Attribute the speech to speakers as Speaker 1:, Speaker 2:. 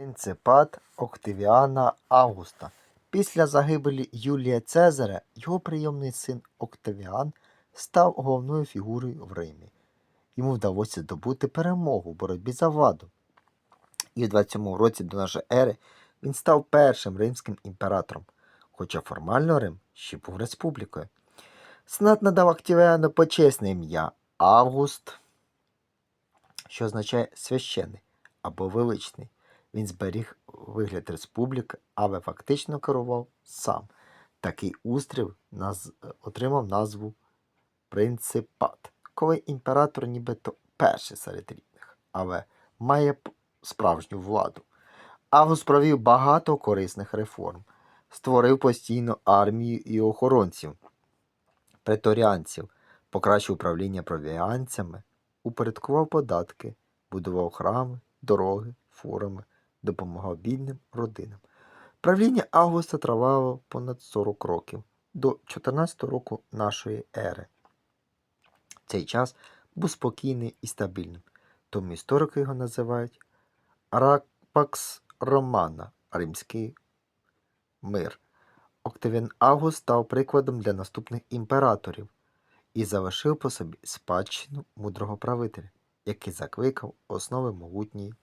Speaker 1: Принципат Октавіана Августа. Після загибелі Юлія Цезаря його прийомний син Октавіан став головною фігурою в Римі. Йому вдалося здобути перемогу в боротьбі за владу. І у 27 році до нашої ери він став першим римським імператором, хоча формально Рим ще був республікою. Сенат надав Октавіану почесне ім'я Август, що означає священний або величний. Він зберіг вигляд республіки, але фактично керував сам. Такий устрів наз... отримав назву принципат, коли імператор нібито перший серед рівних, але має справжню владу. Август провів багато корисних реформ, створив постійну армію і охоронців, преторіанців, покращив управління провіанцями, упорядкував податки, будував храми, дороги, форуми, допомагав бідним родинам. Правління Августа тривало понад 40 років до 14 року нашої ери. Цей час був спокійний і стабільним, тому історики його називають Рапакс Романа, римський мир. Октавіан Август став прикладом для наступних імператорів і залишив по собі спадщину мудрого правителя, який закликав основи могутньої